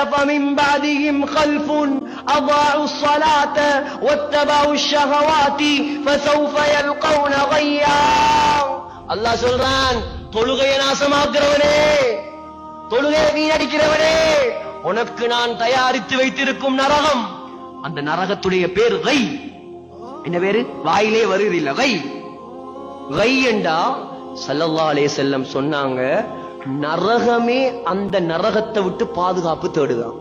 خلف من بعدهم خلف أضاعوا الصلاة واتبعوا الشهوات فسوف يلقون غيا அல்லாஹ் சொல்றான் தொழுகையை நாசமாக்குறவனே தொழுகையை வீணடிக்கிறவனே உனக்கு நான் தயாரித்து வைத்திருக்கும் நரகம் அந்த நரகத்துடைய பேர் கை என்ன பேரு வாயிலே வருது இல்ல கை கை என்றா சல்லல்லா அலைஹி செல்லம் சொன்னாங்க நரகமே அந்த நரகத்தை விட்டு பாதுகாப்பு தேடுதான்.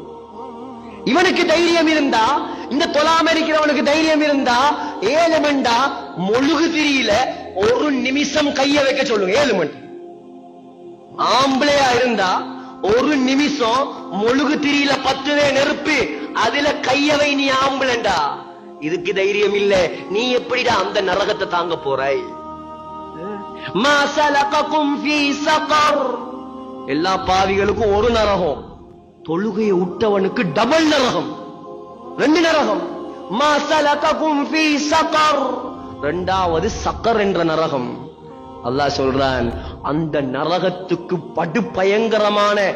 இவனுக்கு தைரியம் இருந்தா இந்த தொழாம இருக்கிறவனுக்கு தைரியம் இருந்தா ஏழு மண்டா மொழுகு திரியில ஒரு நிமிஷம் கைய வைக்க சொல்லுங்க ஏழு மணி ஆம்பளையா இருந்தா ஒரு நிமிஷம் மொழுகு திரியில பத்துவே நெருப்பு அதுல கையவை நீ ஆம்பளண்டா. இதுக்கு தைரியம் இல்ல நீ எப்படிடா அந்த நரகத்தை தாங்க போறாய்? மா சலககும் ஃபீ சகர். எல்லா பாவிகளுக்கும் ஒரு நரகம். தொழுகையை விட்டவனுக்கு டபுள் நரகம். ரெண்டு நரகம். ரெண்டாவது சக்கர் என்ற நரகம். அல்லாஹ் சொல்றான் அந்த நரகத்துக்கு படு பயங்கரமான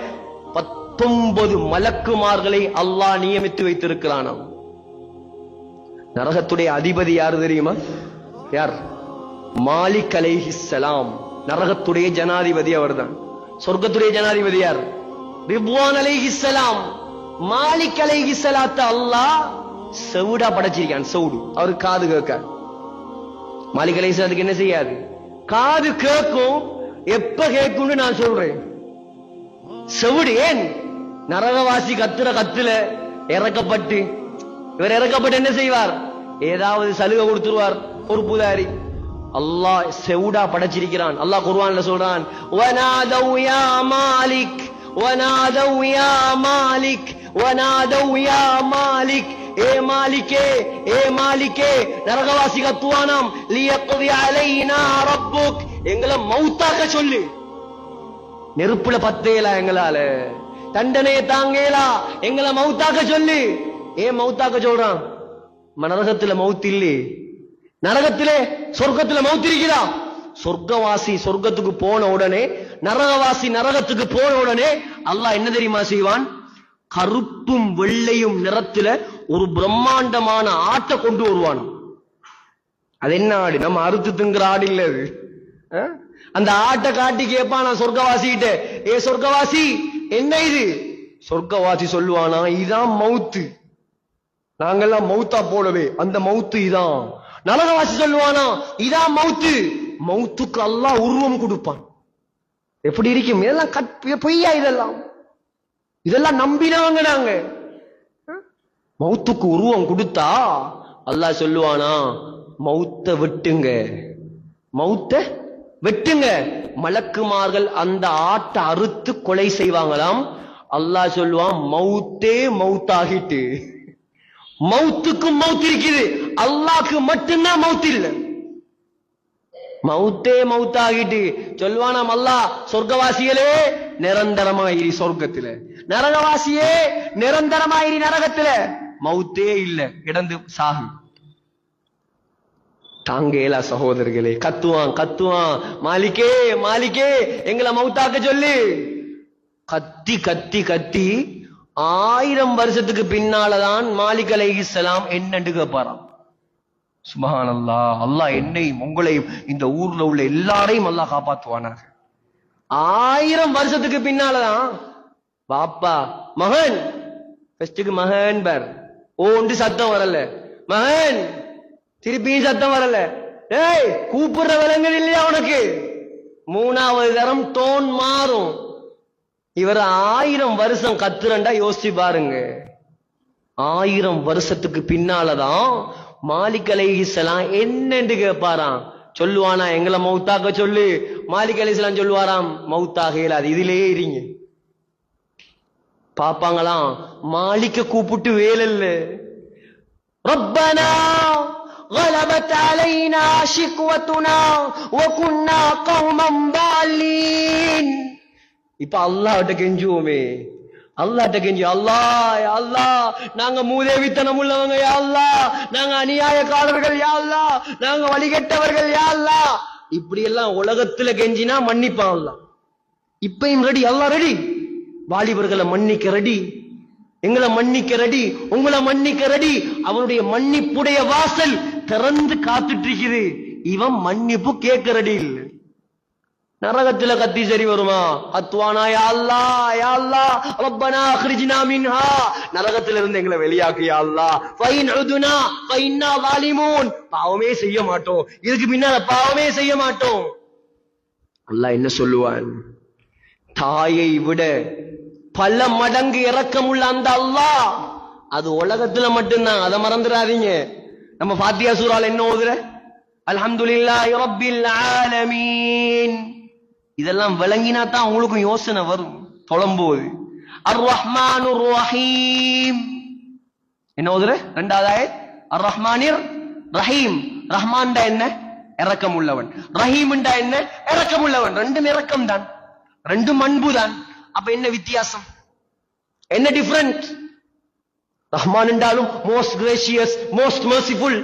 பத்தொன்பது மலக்குமார்களை அல்லாஹ் நியமித்து வைத்திருக்கிறானாம். நரகத்துடைய அதிபதி யார் தெரியுமா? யார்? மாலிக் அலைஹிஸ்லாம் நரகத்துடைய ஜனாதிபதி அவர்தான். சொர்க்கத்துடைய ஜனாதிபதி யார்? ரிப்வான் அலைஹிஸ்ஸலாம் மாலிக் அலைஹிஸ்ஸலாத்த அல்லாஹ் செவுடா படைச்சிருக்கான் செவுடு. அவர் காது கேட்க. மாலிக் அலைஹிஸ்ஸலாத்துக்கு என்ன செய்யாது? காது கேட்கும் எப்ப கேட்கும்னு நான் சொல்றேன். செவிடு ஏன்? நரகவாசி கத்துற கத்துல இறக்கப்பட்டு இவர் இறக்கப்பட்டு என்ன செய்வார்? ஏதாவது சலுகை கொடுத்துருவார் ஒரு புதாரி. அல்லாஹ் செவுடா படைச்சிருக்கிறான். அல்லாஹ் குர்வான்ல சொல்றான் வனாதௌ யா மாலிக் வனாதௌ யா மாலிக் வனாதௌ யா மாலிக். ஏ மாலிகே ஏ மாலிகே நரகவாசி கத்துவானாம் லியக்தி அலைனா ரப்புக். எங்களை மௌத்தாக்க சொல்லு. நெருப்புல பத்தேலா எங்களால. தண்டனையை தாங்கேலா. எங்களை மௌத்தாக்க சொல்லு. ஏன் மௌத்தாக்க சொல்றான்? ம- நரகத்துல மௌத் இல்லையே நரகத்திலே சொர்க்கத்துல மௌத் இருக்கிறா? சொர்க்கவாசி சொர்க்கத்துக்கு போன உடனே நரகவாசி நரகத்துக்கு போன உடனே அல்லாஹ் என்ன தெரியுமா செய்வான்? கருப்பும் வெள்ளையும் நிறத்துல ஒரு பிரம்மாண்டமான ஆட்டை கொண்டு வருவான். அது என்ன ஆடு? நம்ம அறுத்து திங்குற ஆடு இல்ல அது. ஆ? அந்த ஆட்டை காட்டி கேட்பான் நான் சொர்க்கவாசி கிட்ட ஏ சொர்க்கவாசி என்ன இது? சொர்க்கவாசி சொல்லுவானா இதான் மவுத்து நாங்கெல்லாம் மவுத்தா போடவே அந்த மௌத்து இதான். நலகவாசி சொல்லுவானா? இதான் மௌத்து மௌத்துக்கு அல்லாஹ் உருவம் கொடுப்பான். எப்படி இருக்கும்? இதெல்லாம் கட் பொய்யா இதெல்லாம்? இதெல்லாம் நம்பினாங்க நாங்க. மௌத்துக்கு உருவம் கொடுத்தா அல்லாஹ் சொல்லுவானா மௌத்த வெட்டுங்க. மௌத்த வெட்டுங்க. மலக்குமார்கள் அந்த ஆட்டை அறுத்து கொலை செய்வாங்களாம். அல்லாஹ் சொல்லுவான் மௌத்தே மௌத்தாகிட்டு மௌத்துக்கும் மௌத் இருக்குது. அல்லாக்கு மட்டும்தான் மௌத் இல்ல. மௌத்தே மவுத்தாகிட்டு சொல்வானாம் அல்லா சொர்க்கவாசிகளே நிரந்தரமாயிரி சொர்க்கத்துல. நரகவாசியே நிரந்தரமாயிரி நரகத்துல. மௌத்தே இல்ல கிடந்து சாகு தாங்கேலா சகோதரர்களே கத்துவான் கத்துவான். மாலிக்கே மாலிக்கே எங்களை மௌத்தாக்க சொல்லு. கத்தி கத்தி கத்தி ஆயிரம் வருஷத்துக்கு பின்னாலதான் மாலிக் அலைஹிஸ்ஸலாம் என்னன்னு கேட்பாராம் சுபஹான் அல்லா அல்லாஹ் என்னையும் உங்களையும் இந்த ஊர்ல உள்ள எல்லாரையும் அல்லாஹ் காப்பாத்துவானாக ஆயிரம் வருஷத்துக்கு பின்னாலதான் பாப்பா மகன் ஃபர்ஸ்டுக்கு மகன் பேர். ஓண்டு சத்தம் வரல. மகன் திருப்பியும் சத்தம் வரல. ஏய் கூப்பிடுற விலங்குகள் இல்லையா உனக்கு? மூணாவது தரம் தோன் மாறும். இவர் ஆயிரம் வருஷம் கத்துறண்டா யோசிச்சு பாருங்க. ஆயிரம் வருஷத்துக்கு பின்னாலதான் மாலிக் அலைஹிஸ்ஸலாம் என்னன்னு கேட்பாராம் சொல்லுவானா எங்களை மௌத்தாக்க சொல்லு மாலிக் அலைஹிஸ்ஸலாம் சொல்லுவாராம் மௌத்தாக இயலாது இதிலேயே இருங்க பாப்பாங்களாம் மாலிக்க கூப்பிட்டு வேலல்ல ربنا غلبت علينا شقوتنا وكنا قوما ضالين இப்ப அல்லாஹ்ட்ட கெஞ்சுவோமே அல்லாட்ட கெஞ்சி அல்லா அல்லா நாங்க மூதேவித்தனம் உள்ளவங்க யாழ்லா நாங்க அநியாயக்காரர்கள் யாழ்லா நாங்க வழிகட்டவர்கள் யாழ்லா இப்படி எல்லாம் உலகத்துல கெஞ்சினா மன்னிப்பான் இப்பயும் ரெடி எல்லாம் ரெடி வாலிபர்களை மன்னிக்க ரெடி எங்களை மன்னிக்க ரெடி உங்களை மன்னிக்க ரெடி அவனுடைய மன்னிப்புடைய வாசல் திறந்து காத்துட்டு இருக்குது. இவன் மன்னிப்பு கேட்க ரெடி இல்லை. நரகத்துல கத்தி சரி வருமா? அத்வானா யா அல்லா அல்லா ரப்பனா அக்ரிஜ்னா மின்ஹா. நரகத்துல இருந்து எங்களை வெளியாக்கு யாழ்லா ஃபைன் உதுனா ஃபைன்னா வாலிமூன். பாவமே செய்ய மாட்டோம். இதுக்கு பின்னால பாவமே செய்ய மாட்டோம். அல்லாஹ் என்ன சொல்லுவான்? தாயை விட பல மடங்கு இரக்கமுள்ள அந்த அல்லாஹ் அது உலகத்துல மட்டும்தான். அதை மறந்துடாதீங்க. நம்ம பாத்தியா சூறால என்ன ஓதுற? அல்ஹம்துலில்லாஹி ரப்பில் ஆலமீன். இதெல்லாம் விளங்கினா தான் அவங்களுக்கும் யோசனை வரும். தொழம்போது அர் ரஹ்மானுர் ரஹீம் என்ன ஓதுற ரெண்டாவது ஆயத். அர் ரஹ்மானிர் ரஹீம் ரஹ்மான்டா என்ன? இறக்கம் உள்ளவன் ரஹீம்டா என்ன? இறக்கம் உள்ளவன் ரெண்டும் இறக்கம் தான் ரெண்டும் அன்பு தான் அப்ப என்ன வித்தியாசம்? என்ன டிஃபரண்ட் ரஹ்மான் என்றாலும் most gracious most merciful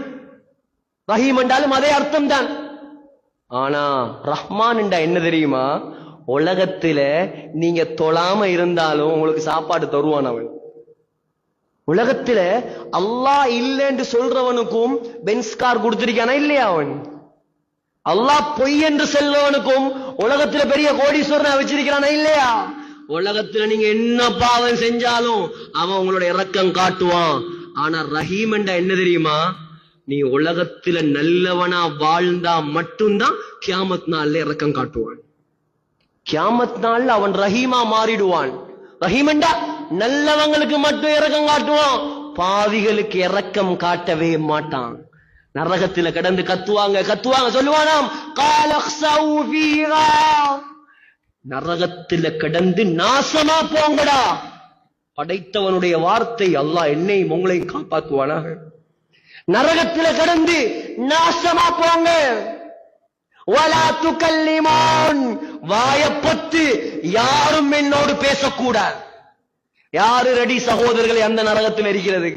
Raheem என்றாலும் அதே அர்த்தம் தான் ஆனா ரஹ்மான் என்றா என்ன தெரியுமா? உலகத்துல நீங்க தொழாம இருந்தாலும் உங்களுக்கு சாப்பாடு தருவான் அவன். உலகத்துல அல்லாஹ் இல்லைன்னு சொல்றவனுக்கும் பென்ஸ் கார் கொடுத்திருக்கானா இல்லையா அவன்? அல்லாஹ் பொய் என்று செல்றவனுக்கும் உலகத்துல பெரிய கோடீஸ்வரனை வச்சிருக்கிறானா இல்லையா? உலகத்துல நீங்க என்ன பாவம் செஞ்சாலும் அவன் உங்களோட இறக்கம் காட்டுவான். ஆனா ரஹீம் என்ன தெரியுமா? நீ உலகத்துல நல்லவனா வாழ்ந்தா மட்டும்தான் கியாமத் நாள்ல இறக்கம் காட்டுவான். கியாமத் நாள்ல அவன் ரஹீமா மாறிடுவான். ரஹீமண்டா நல்லவங்களுக்கு மட்டும் இறக்கம் காட்டுவான். பாவிகளுக்கு இறக்கம் காட்டவே மாட்டான். நரகத்துல கடந்து கத்துவாங்க கத்துவாங்க சொல்லுவானாம் "கால நரகத்துல கடந்து நாசமா போங்கடா. படைத்தவனுடைய வார்த்தை அல்லாஹ் என்னையும் உங்களையும் காப்பாத்துவானாக. நரகத்துல கடந்து நாசமா போங்க. வலா துக்கல்லிமோன். வாயப்பத்து யாரும் என்னோடு பேசக்கூடாது. யாரு ரெடி சகோதரர்களை அந்த நரகத்தில் இருக்கிறது